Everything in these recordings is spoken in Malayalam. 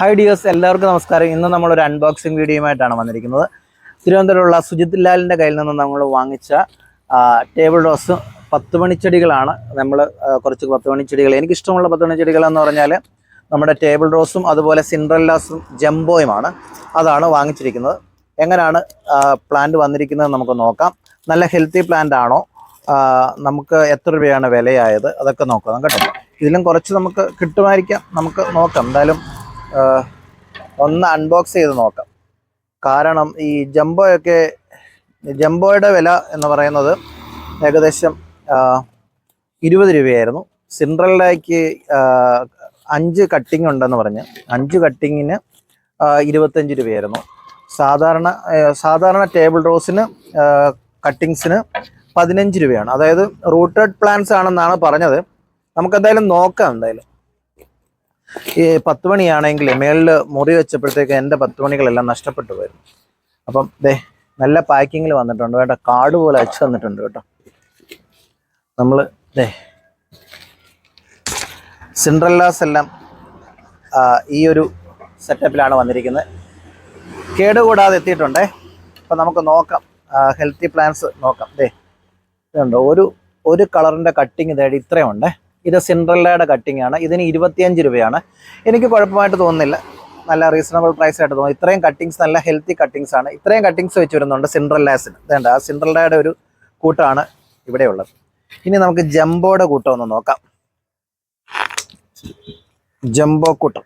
ഹായ് ഡിയേഴ്സ് എല്ലാവർക്കും നമസ്കാരം. ഇന്ന് നമ്മൾ നമ്മളൊരു അൺബോക്സിംഗ് വീഡിയോയുമായിട്ടാണ് വന്നിരിക്കുന്നത്. തിരുവനന്തപുരമുള്ള സുജിത് ലാലിന്റെ കയ്യിൽ നിന്ന് നമ്മൾ വാങ്ങിച്ച ടേബിൾ റോസ് പത്ത് മണിച്ചെടികളാണ്. നമ്മൾ കുറച്ച് പത്ത് മണിച്ചെടികൾ എനിക്കിഷ്ടമുള്ള പത്ത് മണിച്ചെടികൾ എന്ന് പറഞ്ഞാൽ നമ്മുടെ ടേബിൾ റോസും അതുപോലെ സിൻഡ്രല്ലാസും ജംബോയുമാണ് അതാണ് വാങ്ങിച്ചിരിക്കുന്നത്. എങ്ങനെയാണ് പ്ലാന്റ് വന്നിരിക്കുന്നത് നമുക്ക് നോക്കാം. നല്ല ഹെൽത്തി പ്ലാന്റ് ആണോ? നമുക്ക് എത്ര രൂപയാണ് വിലയായത്? അതൊക്കെ നോക്കാം കേട്ടോ. ഇതിലും കുറച്ച് നമുക്ക് കിട്ടുമായിരിക്കാം. നമുക്ക് നോക്കാം. എന്തായാലും ഒന്ന് അൺബോക്സ് ചെയ്ത് നോക്കാം. കാരണം ഈ ജംബോയൊക്കെ ജംബോയുടെ വില എന്ന് പറയുന്നത് ഏകദേശം ഇരുപത് രൂപയായിരുന്നു. സിൻഡ്രലിലേക്ക് അഞ്ച് കട്ടിങ് ഉണ്ടെന്ന് പറഞ്ഞ് അഞ്ച് കട്ടിങ്ങിന് ഇരുപത്തഞ്ച് രൂപയായിരുന്നു. സാധാരണ സാധാരണ ടേബിൾ റോസിന് കട്ടിങ്സിന് പതിനഞ്ച് രൂപയാണ്. അതായത് റൂട്ടഡ് പ്ലാന്റ്സ് ആണെന്നാണ് പറഞ്ഞത്. നമുക്കെന്തായാലും നോക്കാം എന്തായാലും. ഈ പത്ത് മണിയാണെങ്കിൽ മേളിൽ മുറി വെച്ചപ്പോഴത്തേക്ക് എന്റെ പത്ത് മണികളെല്ലാം നഷ്ടപ്പെട്ടു പോയിരുന്നു. അപ്പം ദേ നല്ല പാക്കിങ്ങിൽ വന്നിട്ടുണ്ട് കേട്ടോ. കാട് പോലെ അയച്ചു തന്നിട്ടുണ്ട് കേട്ടോ. നമ്മൾ ദേ സിൻഡ്രല്ലാസ് എല്ലാം ഈ ഒരു സെറ്റപ്പിലാണ് വന്നിരിക്കുന്നത്. കേടുകൂടാതെ എത്തിയിട്ടുണ്ടേ. അപ്പം നമുക്ക് നോക്കാം. ഹെൽത്തി പ്ലാന്റ്സ് നോക്കാം. ദേ ഇതുണ്ടോ? ഒരു ഒരു കളറിന്റെ കട്ടിങ് തേടി ഇത്രയും ഉണ്ടേ ഇത് സിൻഡ്രല്ലയുടെ കട്ടിംഗ് ആണ്. ഇതിന് ഇരുപത്തിയഞ്ച് രൂപയാണ്. എനിക്ക് കുഴപ്പമായിട്ട് തോന്നുന്നില്ല. നല്ല റീസണബിൾ പ്രൈസ് ആയിട്ട് തോന്നുന്നു. ഇത്രയും കട്ടിങ്സ് നല്ല ഹെൽത്തി കട്ടിങ്സ് ആണ്. ഇത്രയും കട്ടിങ്സ് വെച്ച് വരുന്നുണ്ട് സിൻഡ്രല്ലാസിന് ഇതേണ്ട ആ സിൻഡ്രല്ലയുടെ ഒരു കൂട്ടാണ് ഇവിടെയുള്ളത് ഇനി നമുക്ക് ജംബോയുടെ കൂട്ടം ഒന്ന് നോക്കാം. ജംബോ കൂട്ടം.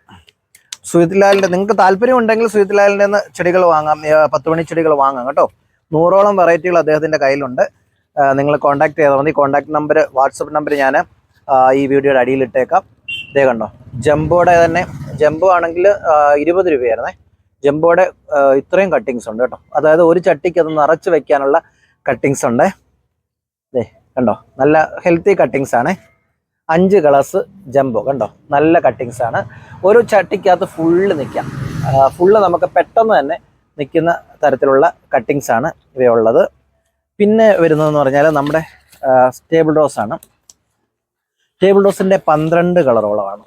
സുജിത്ലാലിന്റെ നിങ്ങൾക്ക് താല്പര്യം ഉണ്ടെങ്കിൽ സുജിത്ലാലിന്റെ നിന്ന് ചെടികൾ വാങ്ങാം. പത്ത് മണി ചെടികൾ വാങ്ങാം കേട്ടോ. നൂറോളം വെറൈറ്റികൾ അദ്ദേഹത്തിന്റെ കയ്യിലുണ്ട്. നിങ്ങൾ കോൺടാക്ട് ചെയ്താൽ മതി. കോൺടാക്ട് നമ്പർ വാട്സപ്പ് നമ്പർ ഞാൻ ഈ വീഡിയോയുടെ അടിയിൽ ഇട്ടേക്കാം. ഇതേ കണ്ടോ ജംബോയുടെ തന്നെ ജംബോ ആണെങ്കിൽ ഇരുപത് രൂപയായിരുന്നേ. ജംബോയുടെ ആ, ഇത്രയും കട്ടിങ്സ് ഉണ്ട് കേട്ടോ. അതായത് ഒരു ചട്ടിക്ക് അത് നിറച്ച് വെക്കാനുള്ള കട്ടിങ്സ് ഉണ്ട്. ദേ കണ്ടോ നല്ല ഹെൽത്തി കട്ടിങ്സ് ആണ്. അഞ്ച് കളേഴ്സ് ജംബോ കണ്ടോ നല്ല കട്ടിങ്സ് ആണ്. ഒരു ചട്ടിക്കകത്ത് ഫുള്ള് നിൽക്കാം ഫുള്ള് നമുക്ക് പെട്ടെന്ന് തന്നെ നിൽക്കുന്ന തരത്തിലുള്ള കട്ടിങ്സ് ആണ് ഇവയുള്ളത്. പിന്നെ വരുന്നതെന്ന് പറഞ്ഞാൽ നമ്മുടെ സ്റ്റേബിൾ റോസ് ആണ്. ടേബിൾ റോസിന്റെ പന്ത്രണ്ട് കളറോളമാണ്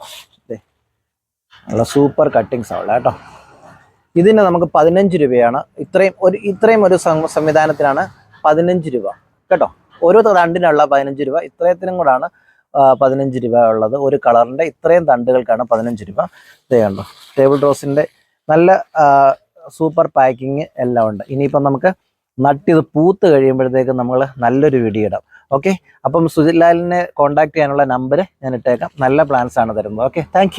നല്ല സൂപ്പർ കട്ടിങ്സ് ആവുള്ള കേട്ടോ ഇതിന് നമുക്ക് പതിനഞ്ച് രൂപയാണ്. ഇത്രയും ഒരു ഇത്രയും ഒരു സംവിധാനത്തിനാണ് പതിനഞ്ച് രൂപ. കേട്ടോ? ഓരോ തണ്ടിനുള്ള പതിനഞ്ച് രൂപ. ഇത്രയത്തിനും കൂടാണ് പതിനഞ്ച് രൂപ ഉള്ളത്. ഒരു കളറിന്റെ ഇത്രയും തണ്ടുകൾക്കാണ് പതിനഞ്ച് രൂപ. ഇതേണ്ടോ ടേബിൾ റോസിന്റെ നല്ല സൂപ്പർ പാക്കിങ് എല്ലാം ഉണ്ട്. ഇനിയിപ്പം നമുക്ക് നട്ടിത് പൂത്ത് കഴിയുമ്പോഴത്തേക്ക് നമ്മൾ നല്ലൊരു വീഡിയോ ഇടാം. ഓക്കെ അപ്പം സുജിത് ലാലിനെ കോൺടാക്ട് ചെയ്യാനുള്ള നമ്പർ ഞാൻ ഇട്ടേക്കാം. നല്ല പ്ലാൻസ് ആണ് തരുന്നത്. Okay thank